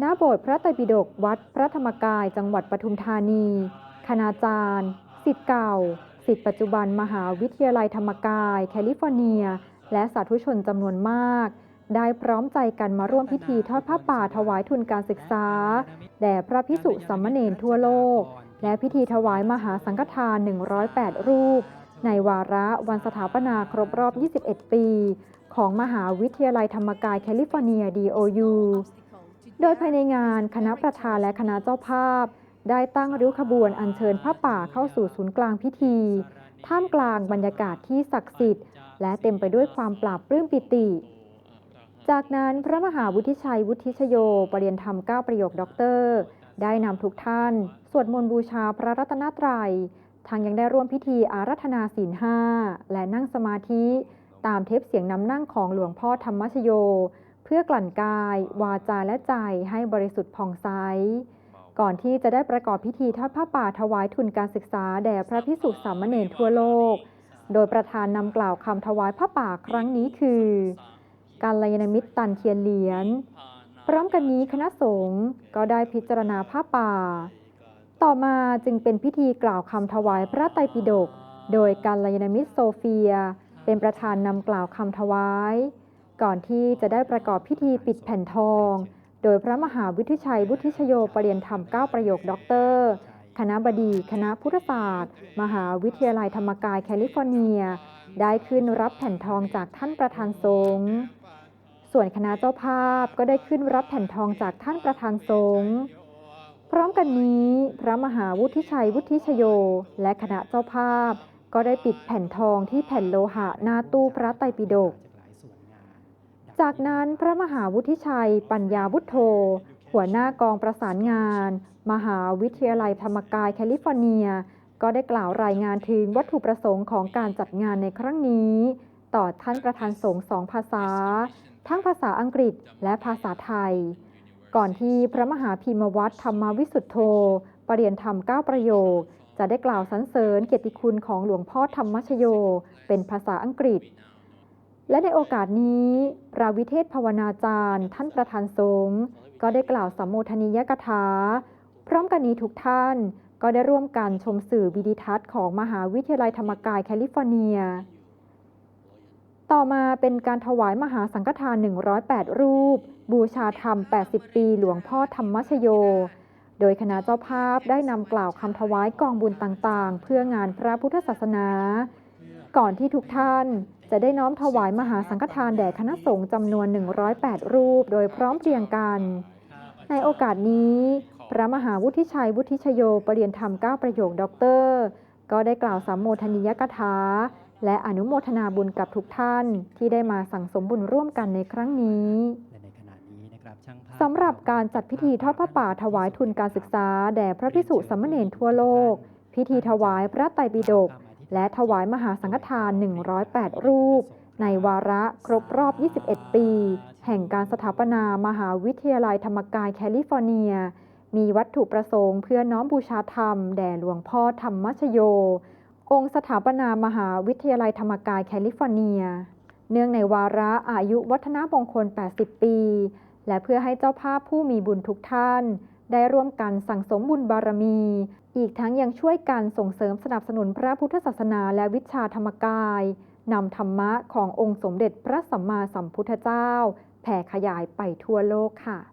ณโบสถ์พระไตรปิฎกวัดพระธรรมกายจังหวัดปทุมธานี คณาจารย์สิทธิ์เก่าสิทธิ์ปัจจุบันมหาวิทยาลัยธรรมกาย แคลิฟอร์เนีย และสาธุชนจำนวนมาก ได้พร้อมใจกันมาร่วมพิธีทอดผ้าป่าถวายทุนการศึกษา แด่พระพิสุสามมเณรทั่วโลก และพิธีถวายมหาสังฆทาน 108 รูป ในวาระวันสถาปนาครบรอบ 21 ปี ของมหาวิทยาลัยธรรมกายแคลิฟอร์เนีย DOU โดยภายในงานคณะประธานและคณะเจ้าภาพ ได้ตั้งริ้วขบวนอัญเชิญผ้าป่าเข้าสู่ศูนย์กลางพิธี ท่ามกลางบรรยากาศที่ศักดิ์สิทธิ์และเต็มไปด้วยความปราบปลื้มปิติ จากนั้นพระมหาวุฒิชัยวุฒิชโยปรริยนธรรมเก้าประโยคด็อกเตอร์ ได้นำทุกท่าน สวดมนต์บูชาพระรัตนตรัยทางยังได้ร่วมพิธีอารัธนาศีลห้าและนั่งสมาธิ ตามเทปเสียงนำนั่งของหลวงพ่อธรรมชโย พื่อกลั่นกาย วาจาและใจให้บริสุทธิ์ผ่องใส ก่อนที่จะได้ประกอบพิธีทอดผ้าป่าถวายทุนการศึกษาแด่พระพิสุสามเณรทั่วโลก โดยประธานนำกล่าวคำถวายผ้าป่าครั้งนี้คือการลยนมิตรตันเทียนเหรียญพร้อมกันนี้คณะสงฆ์ก็ได้พิจารณาผ้าป่า ต่อมาจึงเป็นพิธีกล่าวคำถวายพระไตรปิฎกโดยการลยนมิตรโซเฟีย เป็นประธานนำกล่าวคำถวาย ก่อนที่จะได้ประกอบพิธีปิดแผ่นทอง โดยพระมหาวิทิชัยวุฒิชโยปรริยนธรรมเก้าประโยคด็อกเตอร์ คณะบดี คณะพุทธศาสตร์ มหาวิทยาลัยธรรมกายแคลิฟอร์เนีย ได้ขึ้นรับแผ่นทองจากท่านประธานสงฆ์ส่วนคณะเจ้าภาพก็ได้ขึ้นรับแผ่นทองจากท่านประธานสงฆ์พร้อมกันนี้พระมหาวุฒิชัยวุฒิชโย และคณะเจ้าภาพ ก็ได้ปิดแผ่นทองที่แผ่นโลหะหน้าตู้พระไตรปิฎก จากนั้นพระมหาวุฒิชัย ปัญญาวุฒโธ หัวหน้ากองประสานงาน มหาวิทยาลัยธรรมกายแคลิฟอร์เนีย ก็ได้กล่าวรายงานถึงวัตถุประสงค์ของการจัดงานในครั้งนี้ ต่อท่านประธานสงฆ์สองภาษา ทั้งภาษาอังกฤษและภาษาไทย ก่อนที่พระมหาพีมวัตรธรรมวิสุทธโธปรริยนธรรมเก้าประโยค จะได้กล่าวสรรเสริญเกียรติคุณของหลวงพ่อธรรมชโย เป็นภาษาอังกฤษ และในโอกาสนี้พระวิเทศภาวนาจารย์ ท่านประธานสงฆ์ก็ได้กล่าวสัมโมทนียกถา พร้อมกันนี้ทุกท่านก็ได้ร่วมกันชมสื่อวิดิทัศน์ของมหาวิทยาลัยธรรมกายแคลิฟอร์เนีย ต่อมาเป็นการถวายมหาสังฆทาน 108 รูป บูชาธรรม 80 ปีหลวงพ่อธรรมชโย โดยคณะเจ้าภาพได้นำกล่าวคำถวายกองบุญต่างๆ เพื่องานพระพุทธศาสนา ก่อนที่ทุกท่าน จะได้น้อมถวายมหาสังฆทานแด่คณะสงฆ์จำนวน 108 รูป โดยพร้อมเพรียงกัน ในโอกาสนี้ พระมหาวุฒิชัยวุฒิชโยปรริยนธรรมเก้าประโยคด็อกเตอร์ ก็ได้กล่าวสัมโมทนียกถาและอนุโมทนาบุญกับทุกท่านที่ได้มาสั่งสมบุญร่วมกันในครั้งนี้และในขณะนี้นะครับช่างภาพสำหรับการจัดพิธีทอดผ้าป่าถวายทุนการศึกษา แด่พระพิสุสามเณรทั่วโลก พิธีถวายพระไตรปิฎก และถวายมหาสังฆทาน 108 รูป ในวาระครบรอบ 21 ปี แห่งการสถาปนามหาวิทยาลัยธรรมกายแคลิฟอร์เนีย มีวัตถุประสงค์เพื่อน้อมบูชาธรรม แด่หลวงพ่อธรรมชโย องค์สถาปนามหาวิทยาลัยธรรมกายแคลิฟอร์เนีย เนื่องในวาระอายุวัฒนมงคล 80 ปี และเพื่อให้เจ้าภาพผู้มีบุญทุกท่าน ได้ร่วมกันสั่งสมบุญบารมี อีกทั้งยังช่วยกันส่งเสริมสนับสนุนพระพุทธศาสนาและวิชาธรรมกายนำธรรมะขององค์สมเด็จพระสัมมาสัมพุทธเจ้า แผ่ขยายไปทั่วโลกค่ะ